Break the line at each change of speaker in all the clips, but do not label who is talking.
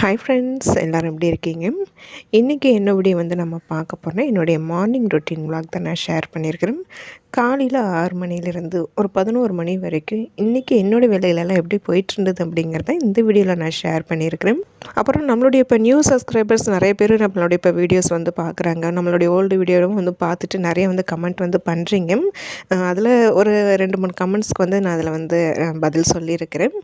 Hi friends எல்லோரும் எப்படி இருக்கீங்க? இன்றைக்கி என்ன வீடியோ வந்து நம்ம பார்க்க போகிறோம் என்னுடைய மார்னிங் ரொட்டீன் விளாக் தான் நான் ஷேர் பண்ணியிருக்கிறேன். காலையில் ஆறு மணிலேருந்து ஒரு பதினோரு மணி வரைக்கும் இன்றைக்கி என்னோடய வேலையிலலாம் எப்படி போயிட்டு இருந்தது அப்படிங்கிறத இந்த வீடியோவில் நான் ஷேர் பண்ணியிருக்கிறேன். அப்புறம் நம்மளுடைய இப்போ நியூ சப்ஸ்கிரைபர்ஸ் நிறைய பேர் நம்மளுடைய இப்போ வீடியோஸ் வந்து பார்க்குறாங்க. நம்மளுடைய ஓல்டு வீடியோவும் வந்து பார்த்துட்டு நிறைய வந்து கமெண்ட் வந்து பண்ணுறீங்க அதில் ஒரு ரெண்டு மூணு கமெண்ட்ஸ்க்கு வந்து நான் அதில் வந்து பதில் சொல்லியிருக்கிறேன்.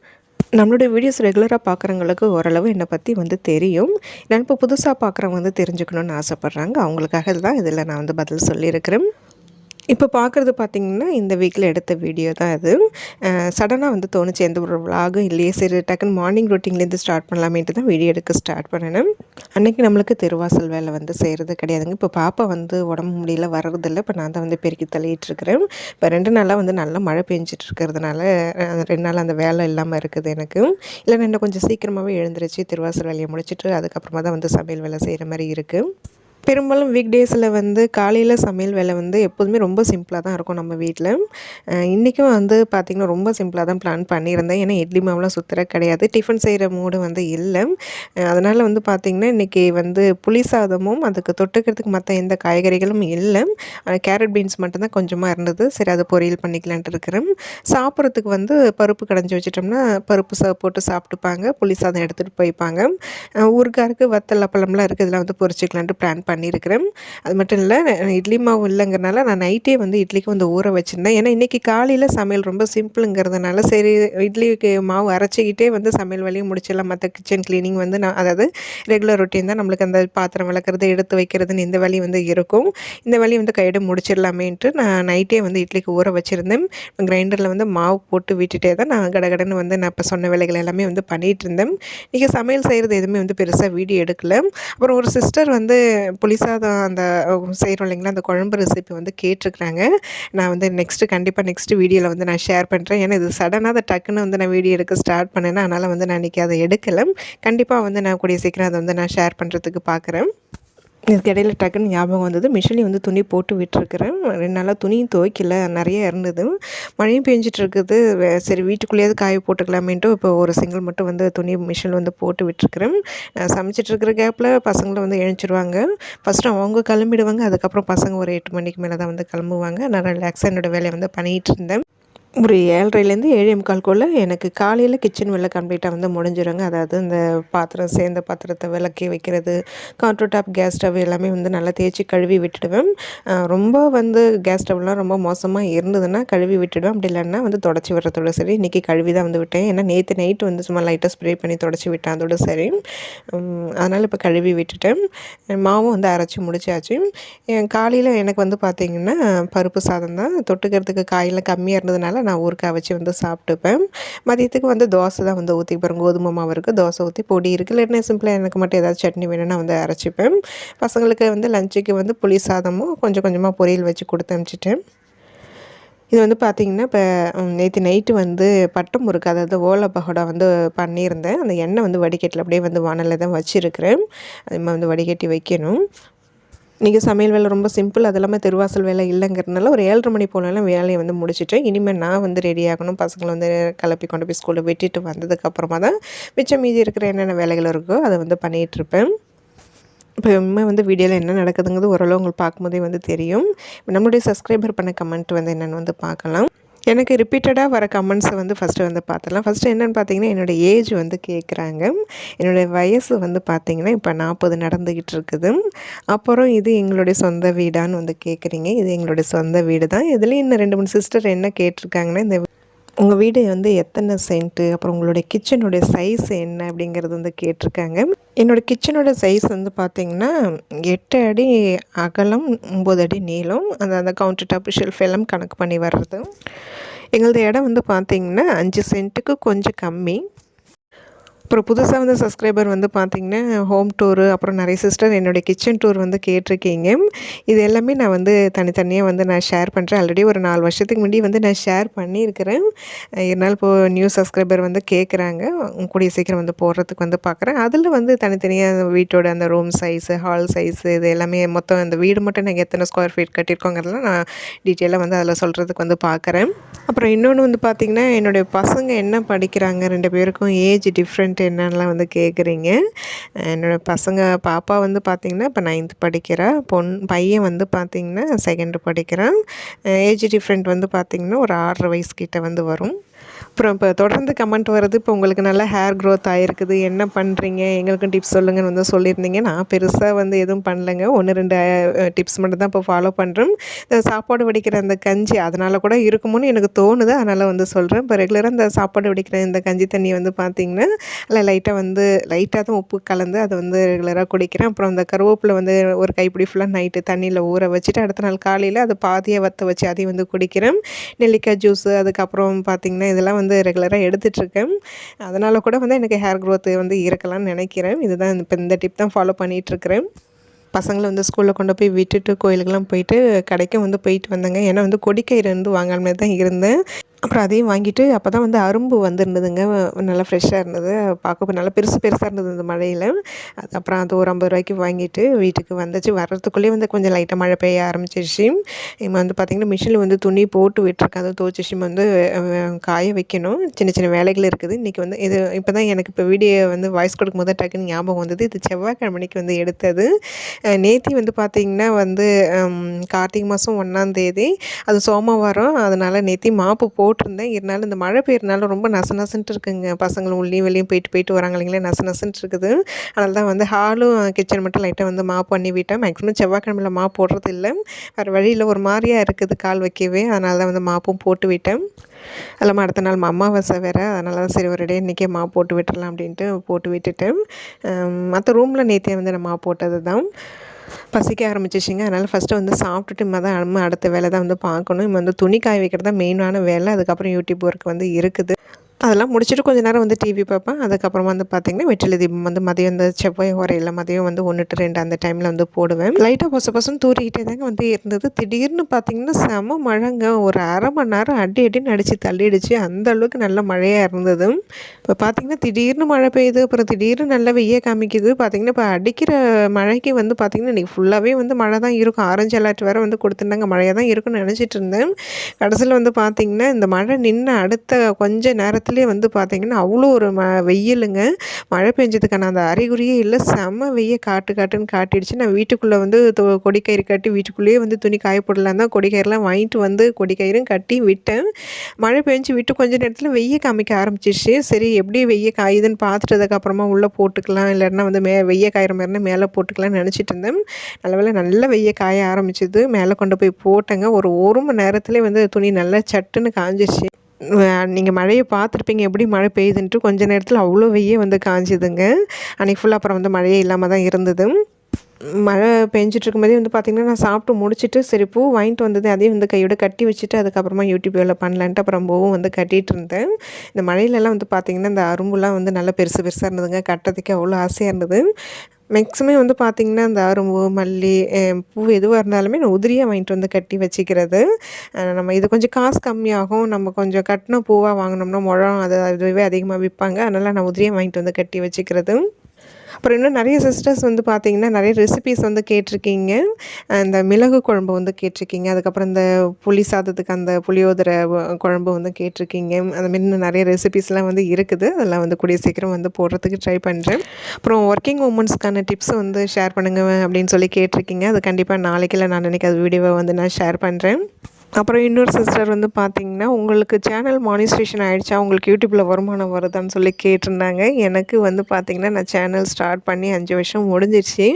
நம்மளுடைய வீடியோஸ் ரெகுலராக பார்க்குறவங்களுக்கு ஓரளவு என்னை பற்றி வந்து தெரியும். நான் இப்போ புதுசாக பார்க்குறவங்க வந்து தெரிஞ்சுக்கணுன்னு ஆசைப்பட்றாங்க. அவங்களுக்காக தான் இதில் நான் வந்து பதில் சொல்லியிருக்கிறேன். இப்போ பார்க்குறது பார்த்திங்கன்னா இந்த வீக்கில் எடுத்த வீடியோ தான் இது. சடனாக வந்து தோணுச்சு எந்த ஒரு விலாகும் இல்லையே சரி டக்குன்னு மார்னிங் ரொட்டீன்லேருந்து ஸ்டார்ட் பண்ணலாமேட்டு தான் வீடியோ எடுக்க ஸ்டார்ட் பண்ணினேன். அன்றைக்கி நம்மளுக்கு திருவாசல் வேலை வந்து செய்கிறது கிடையாதுங்க. இப்போ பாப்பா வந்து உடம்பு முடியல வர்றதில்லை. இப்போ நான் தான் வந்து பெருக்கி தள்ளிட்டு இருக்கிறேன். இப்போ ரெண்டு நாளாக வந்து நல்லா மழை பெஞ்சிட்டு இருக்கிறதுனால ரெண்டு நாள் அந்த வேலை இல்லாமல் இருக்குது எனக்கு. இல்லை நான் இன்னும் கொஞ்சம் சீக்கிரமாகவே எழுந்திரிச்சு திருவாசல் வேலையை முடிச்சுட்டு அதுக்கப்புறமா தான் வந்து சமையல் வேலை செய்கிற மாதிரி இருக்குது பெரும்பாலும் வீக் டேஸில் வந்து காலையில் சமையல் வேலை வந்து எப்போதுமே ரொம்ப சிம்பிளாக தான் இருக்கும் நம்ம வீட்டில் இன்றைக்கும் வந்து பார்த்திங்கன்னா ரொம்ப சிம்பிளாக தான் பிளான் பண்ணியிருந்தேன். ஏன்னா இட்லி மாவுலாம் சுற்றுற கிடையாது. டிஃபன் செய்கிற மூடு வந்து இல்லை. அதனால் வந்து பார்த்திங்கன்னா இன்றைக்கி வந்து புளி சாதமும் அதுக்கு தொட்டுக்கிறதுக்கு மற்ற எந்த காய்கறிகளும் இல்லை. கேரட் பீன்ஸ் மட்டும்தான் கொஞ்சமாக இருந்தது. சரி அதை பொரியல் பண்ணிக்கலான்ட்டு இருக்கிறேன். சாப்பிட்றதுக்கு வந்து பருப்பு கடைஞ்சி வச்சிட்டோம்னா பருப்பு சா போட்டு சாப்பிட்டுப்பாங்க. புளி சாதம் எடுத்துகிட்டு போய்ப்பாங்க. ஊருக்காருக்கு வத்தல் அப்பளம்லாம் இருக்குது இதெல்லாம் வந்து பொரிச்சிக்கலான்ட்டு பிளான் பண்ணியிருக்கிறேன். அது மட்டும் இல்லை இட்லி மாவு இல்லைங்கிறனால நான் நைட்டே வந்து இட்லிக்கு வந்து ஊற வச்சுருந்தேன். ஏன்னா இன்றைக்கி காலையில் சமையல் ரொம்ப சிம்பிளுங்கிறதுனால சரி இட்லிக்கு மாவு அரைச்சிக்கிட்டே வந்து சமையல் வேலையும் முடிச்சிடலாம். மற்ற கிச்சன் க்ளீனிங் வந்து நான் அதாவது ரெகுலர் ரொட்டீன் தான் நம்மளுக்கு அந்த பாத்திரம் விளக்குறது எடுத்து வைக்கிறதுன்னு இந்த வேலையும் வந்து இருக்கும். இந்த வழி வந்து கையிட முடிச்சிடலாமேன்ட்டு நான் நைட்டே வந்து இட்லிக்கு ஊற வச்சுருந்தேன். கிரைண்டரில் வந்து மாவு போட்டு விட்டுட்டே தான் நான் கடகடன்னு வந்து நான் இப்போ சொன்ன வேலைகள் எல்லாமே வந்து பண்ணிகிட்டு இருந்தேன். இன்றைக்கி சமையல் செய்கிறது எதுவுமே வந்து பெருசாக வீடியோ எடுக்கல. அப்புறம் ஒரு சிஸ்டர் வந்து புளிசாதம் அந்த செய்கிறோம் இல்லைங்களா? அந்த குழம்பு ரெசிபி வந்து கேட்டிருக்கிறாங்க. நான் வந்து நெக்ஸ்ட்டு கண்டிப்பாக நெக்ஸ்ட்டு வீடியோவில் வந்து நான் ஷேர் பண்ணுறேன் ஏன்னா இது சடனாக அதை டக்குன்னு வந்து நான் வீடியோ எடுக்க ஸ்டார்ட் பண்ணேன்னா அதனால் வந்து நான் இன்றைக்கி அதை எடுக்கலை. கண்டிப்பாக வந்து நான் கூடிய சீக்கிரம் அதை வந்து நான் ஷேர் பண்ணுறதுக்கு பார்க்குறேன் இதுக்கு இடையில டக்குன்னு ஞாபகம் வந்தது. மிஷின்லேயும் வந்து துணி போட்டு விட்டுருக்குறேன். ரெண்டு நாளாக துணியும் துவைக்கல நிறைய இருந்தது. மழையும் பெஞ்சிட்டு இருக்குது. சரி வீட்டுக்குள்ளேயாவது காய போட்டுக்கலாமேன்ட்டு இப்போ ஒரு சிங்கிள் மட்டும் வந்து துணி மிஷினில் வந்து போட்டு விட்டுருக்குறேன். நான் கேப்பில் பசங்களை வந்து எழுச்சிடுவாங்க ஃபஸ்ட்டு அவங்க கிளம்பிடுவாங்க. அதுக்கப்புறம் பசங்க ஒரு எட்டு மணிக்கு மேலே தான் வந்து கிளம்புவாங்க. நான் ரிலாக்ஸாக என்னோடய வேலையை வந்து பண்ணிகிட்டு இருந்தேன் ஒரு ஏழரைலேருந்து ஏழே முக்கால்குள்ளே எனக்கு காலையில் கிச்சன் வேலை கம்ப்ளீட்டாக வந்து முடிஞ்சிருங்க. அதாவது இந்த பாத்திரம் சேர்ந்த பாத்திரத்தை விளக்கி வைக்கிறது கவுண்டர் டாப் கேஸ் ஸ்டவ் எல்லாமே வந்து நல்லா தேய்ச்சி கழுவி விட்டுடுவேன். ரொம்ப வந்து கேஸ் ஸ்டவ்லாம் ரொம்ப மோசமாக இருந்ததுன்னா கழுவி விட்டுடுவேன். அப்படி இல்லைன்னா வந்து தொடச்சி விடுறதோட சரி. இன்றைக்கி கழுவி தான் வந்து விட்டேன். ஏன்னா நேற்று நைட்டு வந்து சும்மா லைட்டாக ஸ்ப்ரே பண்ணி தொடச்சி விட்டேன். அதோட சரி. அதனால் இப்போ கழுவி விட்டுட்டேன். மாவும் வந்து அரைச்சி முடிச்சாச்சு. காலையில் எனக்கு வந்து பார்த்திங்கன்னா பருப்பு சாதம் தான். தொட்டுக்கிறதுக்கு காயெல்லாம் கம்மியாக இருந்ததுனால நான் ஊறுகாய் வச்சு வந்து சாப்பிட்டுப்பேன். மதியத்துக்கு வந்து தோசை தான் வந்து ஊற்றி போகிறேன் கோதுமை மாவு இருக்குது தோசை ஊற்றி பொடி இருக்குது இல்லைன்னா சிம்பிளாக எனக்கு மட்டும் ஏதாவது சட்னி வேணும்னா வந்து அரைச்சிப்பேன். பசங்களுக்கு வந்து லஞ்சுக்கு வந்து புளி சாதமும் கொஞ்சம் கொஞ்சமாக பொரியல் வச்சு கொடுத்து அனுப்பிச்சிட்டேன். இது வந்து பார்த்திங்கன்னா இப்போ நேற்று நைட்டு வந்து பட்டம் முறுக்கு அதாவது ஓலை பகோடா வந்து பண்ணியிருந்தேன். அந்த எண்ணெய் வந்து வடிகட்டில் அப்படியே வந்து வானலில் தான் வச்சுருக்கிறேன். அது மாதிரி வந்து வடிகட்டி வைக்கணும். இன்றைக்கி சமையல் வேலை ரொம்ப சிம்பிள் அது இல்லாமல் திருவாசல் வேலை இல்லைங்கிறதுனால ஒரு ஏழரை மணி போலலாம் வேலையை வந்து முடிச்சிட்டேன். இனிமேல் நான் வந்து ரெடி ஆகணும். பசங்களை வந்து கிளப்பி கொண்டு போய் ஸ்கூலில் விட்டுட்டு வந்ததுக்கப்புறமா தான் மிச்சம் மீதி இருக்கிற என்னென்ன வேலைகள் இருக்கோ அதை வந்து பண்ணிகிட்டு இருப்பேன். இப்போ இனிமே வந்து வீடியோவில் என்ன நடக்குதுங்கிறது ஓரளவு உங்களுக்கு பார்க்கும்போதே வந்து தெரியும். நம்மளுடைய சப்ஸ்கிரைபர் பண்ண கமெண்ட் வந்து என்னென்னு வந்து பார்க்கலாம். எனக்கு ரிப்பீட்டடாக வர கமெண்ட்ஸை வந்து ஃபஸ்ட்டு வந்து பார்த்துடலாம். ஃபஸ்ட்டு என்னென்னு பார்த்தீங்கன்னா என்னோடய ஏஜ் வந்து கேட்குறாங்க என்னுடைய வயசு வந்து பார்த்திங்கன்னா இப்போ நாற்பது நடந்துக்கிட்டு இருக்குது. அப்புறம் இது எங்களுடைய சொந்த வீடான்னு வந்து கேட்குறீங்க இது எங்களுடைய சொந்த வீடு தான் இதுலேயும் இன்னும் ரெண்டு மூணு சிஸ்டர் என்ன கேட்டிருக்காங்கன்னா இந்த உங்கள் வீடு வந்து எத்தனை சென்ட்டு? அப்புறம் உங்களுடைய கிச்சனுடைய சைஸ் என்ன? அப்படிங்கிறது வந்து கேட்டிருக்காங்க. என்னோடய கிச்சனோட சைஸ் வந்து பார்த்திங்கன்னா எட்டு அடி அகலம் ஒம்பது அடி நீளம். அந்த அந்த கவுண்டர் டாப் ஷெல்ஃப் எல்லாம் கணக்கு பண்ணி வர்றது. எங்களது இடம் வந்து பார்த்திங்கன்னா அஞ்சு சென்ட்டுக்கு கொஞ்சம் கம்மி. அப்புறம் புதுசாக வந்து சப்ஸ்கிரைபர் வந்து பார்த்திங்கன்னா ஹோம் டூரு அப்புறம் நிறைய சிஸ்டர் என்னுடைய கிச்சன் டூர் வந்து கேட்டிருக்கீங்க. இது எல்லாமே நான் வந்து தனித்தனியாக வந்து நான் ஷேர் பண்ணுறேன் ஆல்ரெடி ஒரு நாலு வருஷத்துக்கு முன்னாடி வந்து நான் ஷேர் பண்ணியிருக்கிறேன். இருந்தாலும் இப்போது நியூ சப்ஸ்கிரைபர் வந்து கேட்குறாங்க கூடிய சீக்கிரம் வந்து போடுறதுக்கு வந்து பார்க்குறேன் அதில் வந்து தனித்தனியாக வீட்டோட அந்த ரூம் சைஸு ஹால் சைஸு இது எல்லாமே மொத்தம் அந்த வீடு மட்டும் நாங்கள் எத்தனை ஸ்கொயர் ஃபீட் கட்டியிருக்கோங்கிறதெல்லாம் நான் டீட்டெயிலாக வந்து அதில் சொல்கிறதுக்கு வந்து பார்க்குறேன் அப்புறம் இன்னொன்று வந்து பார்த்திங்கன்னா என்னுடைய பசங்க என்ன படிக்கிறாங்க? ரெண்டு பேருக்கும் ஏஜ் டிஃப்ரெண்ட் டிஃப்ரெண்ட் என்னென்னலாம் வந்து கேட்குறீங்க. என்னோடய பசங்க பாப்பா வந்து பார்த்திங்கன்னா இப்போ நைன்த் படிக்கிறா. பொன் பையன் வந்து பார்த்திங்கன்னா செகண்ட் படிக்கிறான். ஏஜ் டிஃப்ரெண்ட் வந்து பார்த்திங்கன்னா ஒரு ஆறரை வயசு வந்து வரும். அப்புறம் இப்போ தொடர்ந்து கமெண்ட் வருது இப்போ உங்களுக்கு நல்லா ஹேர் க்ரோத் ஆகிருக்குது என்ன பண்ணுறீங்க எங்களுக்கும் டிப்ஸ் சொல்லுங்கன்னு வந்து சொல்லியிருந்தீங்க. நான் பெருசாக வந்து எதுவும் பண்ணலைங்க. ஒன்று ரெண்டு டிப்ஸ் மட்டும் தான் இப்போ ஃபாலோ பண்ணுறேன் இந்த சாப்பாடு வடிக்கிற அந்த கஞ்சி அதனால் கூட இருக்குமோன்னு எனக்கு தோணுது. அதனால் வந்து சொல்கிறேன் இப்போ ரெகுலராக இந்த சாப்பாடு வடிக்கிற இந்த கஞ்சி தண்ணி வந்து பார்த்திங்கன்னா அதில் லைட்டாக வந்து லைட்டாக தான் உப்பு கலந்து அதை வந்து ரெகுலராக குடிக்கிறேன். அப்புறம் அந்த கருவேப்பில் வந்து ஒரு கைப்பிடி ஃபுல்லாக நைட்டு தண்ணியில் ஊற வச்சுட்டு அடுத்த நாள் காலையில் அதை பாதியை வற்ற வச்சு அதையும் வந்து குடிக்கிறேன். நெல்லிக்காய் ஜூஸு அதுக்கப்புறம் பார்த்திங்கன்னா இதெல்லாம் வந்து ரெகுலராக எடுத்துகிட்ருக்கேன் அதனால் கூட வந்து எனக்கு ஹேர் க்ரோத்து வந்து இருக்கலாம்னு நினைக்கிறேன். இதுதான் இப்போ இந்த டிப் தான் ஃபாலோ பண்ணிகிட்ருக்கிறேன் பசங்களை வந்து ஸ்கூலில் கொண்டு போய் விட்டுட்டு கோயிலுக்கெல்லாம் போயிட்டு கடைக்கும் வந்து போயிட்டு வந்தேங்க. ஏன்னா வந்து கொடிக்கயிறு வந்து வாங்காமல் தான் இருந்தேன். அப்புறம் அதையும் வாங்கிட்டு அப்போ தான் வந்து அரும்பு வந்துருந்ததுங்க. நல்லா ஃப்ரெஷ்ஷாக இருந்தது. பார்க்க நல்லா பெருசு பெருசாக இருந்தது இந்த மழையில். அது அப்புறம் அது ஒரு ஐம்பது ரூபாய்க்கு வாங்கிட்டு வீட்டுக்கு வந்துச்சு. வர்றதுக்குள்ளேயே வந்து கொஞ்சம் லைட்டாக மழை பெய்ய ஆரம்பிச்சிருச்சு. இவன் வந்து பார்த்திங்கன்னா மிஷினில் வந்து துணி போட்டு விட்டுருக்கேன். அதை துவச்சிச்சு வந்து காய வைக்கணும். சின்ன சின்ன வேலைகள் இருக்குது. இன்றைக்கி வந்து இது இப்போ தான் எனக்கு இப்போ வீடியோ வந்து வாய்ஸ் கொடுக்கும் போது டக்குன்னு ஞாபகம் வந்தது. இது செவ்வாய்க்கிழமைக்கு வந்து எடுத்தது. நேத்தி வந்து பார்த்திங்கன்னா வந்து கார்த்திகை மாதம் ஒன்றாந்தேதி அது சோமவாரம். அதனால் நேத்தி மாப்பு போட்டு போட்டிருந்தேன். இருந்தாலும் இந்த மழை பெய்யறனால ரொம்ப நச நசன்ட்டு இருக்குங்க. பசங்களும் உள்ளேயும் வெளியும் போயிட்டு போயிட்டு வராங்க இல்லைங்களா நச நசன்ட்டு இருக்குது. அதனால தான் வந்து ஹாலும் கிச்சன் மட்டும் லைட்டாக வந்து மாப் பண்ணி விட்டேன். மேக்ஸிமம் செவ்வாய்க்கிழமையில் மாப் போடுறது இல்லை. வேறு வழியில் ஒரு மாதிரியாக இருக்குது கால் வைக்கவே. அதனால தான் வந்து மாப்பும் போட்டு விட்டேன். இல்லாமல் அடுத்த நாள் அம்மாவாசை வேறு. அதனால தான் சரி ஒரு டே இன்றைக்கே மா போட்டு விட்டுடலாம் அப்படின்ட்டு போட்டு விட்டுட்டேன். மற்ற ரூமில் நேற்றே வந்து நான் மா போட்டது தான் பசிக்க ஆரம்பிச்சிச்சிங்க அதனால் ஃபஸ்ட்டு வந்து சாப்பிட்டுட்டு இம்மா தான் நம்ம அடுத்த வேலை தான் வந்து பார்க்கணும். இம்மா வந்து துணி காய வைக்கிறது தான் மெயினான வேலை. அதுக்கப்புறம் யூடியூப் ஒர்க் வந்து இருக்குது. அதெல்லாம் முடிச்சுட்டு கொஞ்ச நேரம் வந்து டிவி பார்ப்பேன். அதுக்கப்புறமா வந்து பார்த்திங்கன்னா வெற்றிலை தீபம் வந்து மதியம் இந்த செவ்வாய் உரையில் மதியம் வந்து ஒன்று டு ரெண்டு அந்த டைமில் வந்து போடுவேன். லைட்டாக பொச பொசன்னு தூரிக்கிட்டே தாங்க வந்து இருந்தது. திடீர்னு பார்த்திங்கன்னா செம மழைங்க. ஒரு அரை மணி நேரம் அடி அடின்னு அடித்து தள்ளிடுச்சு. அந்த அளவுக்கு நல்ல மழையாக இருந்தது. இப்போ பார்த்திங்கன்னா திடீர்னு மழை பெய்யுது. அப்புறம் திடீர்னு நல்ல வெய்ய காமிக்குது. பார்த்திங்கன்னா இப்போ அடிக்கிற மழைக்கு வந்து பார்த்திங்கன்னா இன்றைக்கி ஃபுல்லாகவே வந்து மழை தான் இருக்கும். ஆரஞ்சு அலர்ட் வேறு வந்து கொடுத்துருந்தாங்க. மழையாக தான் இருக்கும்னு நினச்சிட்டு இருந்தேன். கடைசியில் வந்து பார்த்திங்கன்னா இந்த மழை நின்று அடுத்த கொஞ்ச நேரத்தில் நேரத்துலேயே வந்து பார்த்திங்கன்னா அவ்வளோ ஒரு ம வெயிலுங்க. மழை பெஞ்சதுக்கான அந்த அறிகுறியே இல்லை. செம்ம வெய்ய காட்டு காட்டுன்னு காட்டிடுச்சு. நான் வீட்டுக்குள்ளே வந்து கொடிக்கயிறு கட்டி வீட்டுக்குள்ளேயே வந்து துணி காய போடலாம் தான் கொடிக்கயிறுலாம் வாங்கிட்டு வந்து கொடிக்கயிறும் கட்டி விட்டேன். மழை பெஞ்சு விட்டு கொஞ்ச நேரத்தில் வெய்ய காமிக்க ஆரம்பிச்சிருச்சு. சரி எப்படி வெய்ய காயுதுன்னு பார்த்துட்டதுக்கப்புறமா உள்ளே போட்டுக்கலாம். இல்லைன்னா வந்து மே வெய்ய காயிற மாதிரினா மேலே போட்டுக்கலாம்னு நினச்சிட்டு இருந்தேன். நல்ல வேலை நல்ல வெய்ய காய ஆரம்பிச்சிது. மேலே கொண்டு போய் போட்டேங்க. ஒரு ஒரு மணி நேரத்துலேயே வந்து துணி நல்லா சட்டுன்னு காஞ்சிச்சு நீங்கள் மழையை பார்த்துருப்பீங்க. எப்படி மழை பெய்யுதுன்ட்டு கொஞ்ச நேரத்தில் அவ்வளோ வெய்ய வந்து காஞ்சிதுங்க. அன்றைக்கி ஃபுல்லாக அப்புறம் வந்து மழையே இல்லாமல் தான் இருந்தது. மழை பெஞ்சிட்டு போதே வந்து பார்த்திங்கன்னா நான் சாப்பிட்டு முடிச்சுட்டு சரி பூ வாங்கிட்டு வந்தது அதையும் வந்து கையோட கட்டி வச்சுட்டு அதுக்கப்புறமா யூடியூப் வேலை பண்ணலான்ட்டு அப்புறம் பூவும் வந்து கட்டிகிட்டு இருந்தேன். இந்த மழையிலலாம் வந்து பார்த்திங்கன்னா இந்த அரும்புலாம் வந்து நல்லா பெருசு பெருசாக இருந்ததுங்க. கட்டுறதுக்கு அவ்வளோ ஆசையாக இருந்தது. மேக்ஸிமம் வந்து பார்த்திங்கன்னா இந்த அரும்பு மல்லி பூ எதுவாக இருந்தாலுமே நான் உதிரியாக வாங்கிட்டு வந்து கட்டி வச்சுக்கிறது. நம்ம இது கொஞ்சம் காசு கம்மியாகும். நம்ம கொஞ்சம் கட்டின பூவாக வாங்கினோம்னா முழம் அது அதுவே அதிகமாக விற்பாங்க. அதனால் நான் உதிரியாக வாங்கிட்டு வந்து கட்டி வச்சுக்கிறது. அப்புறம் இன்னும் நிறைய சிஸ்டர்ஸ் வந்து பார்த்திங்கன்னா நிறைய ரெசிபிஸ் வந்து கேட்டிருக்கீங்க. அந்த மிளகு குழம்பு வந்து கேட்டிருக்கீங்க. அதுக்கப்புறம் இந்த புளி சாதத்துக்கு அந்த புளியோதரை குழம்பு வந்து கேட்டிருக்கீங்க. அதுமாரி இன்னும் நிறைய ரெசிபிஸ்லாம் வந்து இருக்குது. அதெல்லாம் வந்து கூடிய சீக்கிரம் வந்து போடுறதுக்கு ட்ரை பண்ணுறேன் அப்புறம் ஒர்க்கிங் உமன்ஸ்க்கான டிப்ஸை வந்து ஷேர் பண்ணுங்க அப்படின்னு சொல்லி கேட்டிருக்கீங்க. அது கண்டிப்பாக நாளைக்கு இல்லை நான் நினைக்கிற அது வீடியோவை வந்து நான் ஷேர் பண்ணுறேன் அப்புறம் இன்னொரு சிஸ்டர் வந்து பார்த்திங்கன்னா உங்களுக்கு சேனல் மானிஸ்ட்ரேஷன் ஆகிடுச்சா உங்களுக்கு யூடியூப்பில் வருமானம் வருதான்னு சொல்லி கேட்டிருந்தாங்க. எனக்கு வந்து பார்த்திங்கன்னா நான் சேனல் ஸ்டார்ட் பண்ணி அஞ்சு வருஷம் முடிஞ்சிருச்சு.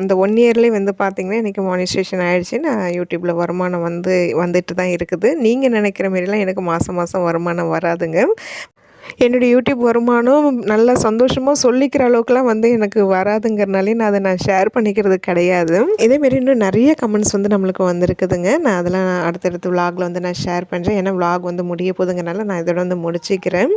அந்த ஒன் இயர்லேயே வந்து பார்த்திங்கன்னா எனக்கு மானிஸ்ட்ரேஷன் ஆகிடுச்சு நான் யூடியூப்பில் வருமானம் வந்து வந்துட்டு தான் இருக்குது. நீங்கள் நினைக்கிற மாரிலாம் எனக்கு மாதம் மாதம் வருமானம் வராதுங்க. என்னுடைய யூடியூப் வருமானம் நல்லா சந்தோஷமாக சொல்லிக்கிற அளவுக்குலாம் வந்து எனக்கு வராதுங்கிறனாலே நான் அதை நான் ஷேர் பண்ணிக்கிறது கிடையாது. இதேமாரி இன்னும் நிறைய கமெண்ட்ஸ் வந்து நம்மளுக்கு வந்திருக்குதுங்க. நான் அதெல்லாம் நான் அடுத்தடுத்து விலாகில் வந்து நான் ஷேர் பண்ணுறேன் ஏன்னா விலாக் வந்து முடிய போதுங்கிறனால நான் இதோட வந்து முடிச்சிக்கிறேன்.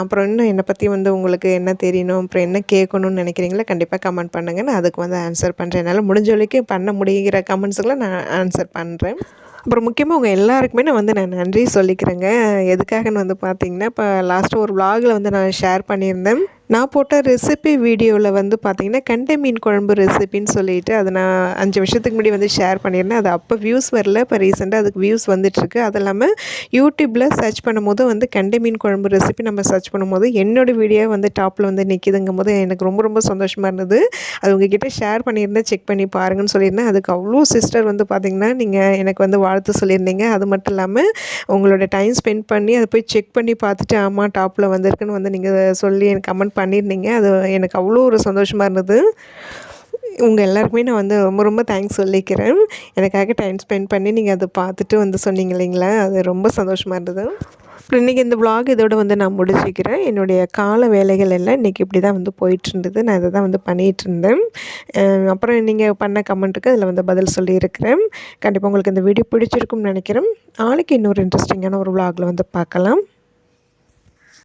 அப்புறம் இன்னும் என்னை பற்றி வந்து உங்களுக்கு என்ன தெரியணும்? அப்புறம் என்ன கேட்கணும்னு நினைக்கிறீங்களா கண்டிப்பாக கமெண்ட் பண்ணுங்கள் நான் அதுக்கு வந்து ஆன்சர் பண்ணுறேன் என்னால் முடிஞ்ச வரைக்கும் பண்ண முடிகிற கமெண்ட்ஸுகளை நான் ஆன்சர் பண்ணுறேன் அப்புறம் முக்கியமாக உங்கள் எல்லாருக்குமே நான் வந்து நான் நன்றி சொல்லிக்கிறேங்க. எதுக்காகன்னு வந்து பார்த்தீங்கன்னா இப்போ லாஸ்ட்டு ஒரு விலாகில் வந்து நான் ஷேர் பண்ணியிருந்தேன். நான் போட்ட ரெசிபி வீடியோவில் வந்து பார்த்திங்கன்னா கெண்டை மீன் குழம்பு ரெசிபின்னு சொல்லிட்டு அதை நான் அஞ்சு வருஷத்துக்கு முன்னாடி வந்து ஷேர் பண்ணியிருந்தேன். அது அப்போ வியூஸ் வரல. இப்போ ரீசெண்டாக அதுக்கு வியூஸ் வந்துட்டுருக்கு. அது இல்லாமல் யூடியூப்பில் சர்ச் பண்ணும்போது வந்து கெண்டை மீன் குழம்பு ரெசிபி நம்ம சர்ச் பண்ணும்போது என்னோடய வீடியோ வந்து டாப்பில் வந்து நிற்கிதுங்கும் போது எனக்கு ரொம்ப ரொம்ப சந்தோஷமாக இருந்தது. அது உங்ககிட்ட ஷேர் பண்ணியிருந்தேன். செக் பண்ணி பாருங்கன்னு சொல்லியிருந்தேன். அதுக்கு அவ்வளோ சிஸ்டர் வந்து பார்த்திங்கன்னா நீங்கள் எனக்கு வந்து வாழ்த்து சொல்லியிருந்தீங்க. அது மட்டும் இல்லாமல் உங்களோட டைம் ஸ்பெண்ட் பண்ணி அதை போய் செக் பண்ணி பார்த்துட்டு ஆமாம் டாப்பில் வந்திருக்குன்னு வந்து நீங்கள் சொல்லி எனக்கு கமெண்ட் பண்ணியிருந்தீங்க. அது எனக்கு அவ்வளோ ஒரு சந்தோஷமாக இருந்தது. உங்கள் எல்லாருக்குமே நான் வந்து ரொம்ப ரொம்ப தேங்க்ஸ் சொல்லிக்கிறேன். எனக்காக டைம் ஸ்பெண்ட் பண்ணி நீங்கள் அதை பார்த்துட்டு வந்து சொன்னீங்க இல்லைங்களா? அது ரொம்ப சந்தோஷமாக இருந்தது. அப்புறம் இன்றைக்கி இந்த vlog இதோட வந்து நான் முடிச்சுக்கிறேன். என்னுடைய கால வேலைகள் எல்லாம் இன்றைக்கி இப்படி தான் வந்து போயிட்டுருந்தது நான் இதை தான் வந்து பண்ணிகிட்டு இருந்தேன். அப்புறம் நீங்கள் பண்ண கமெண்ட்டுக்கு அதில் வந்து பதில் சொல்லியிருக்கிறேன் கண்டிப்பாக உங்களுக்கு இந்த வீடியோ பிடிச்சிருக்கும்னு நினைக்கிறேன். நாளைக்கு இன்னொரு இன்ட்ரெஸ்டிங்கான ஒரு vlogல வந்து பார்க்கலாம்.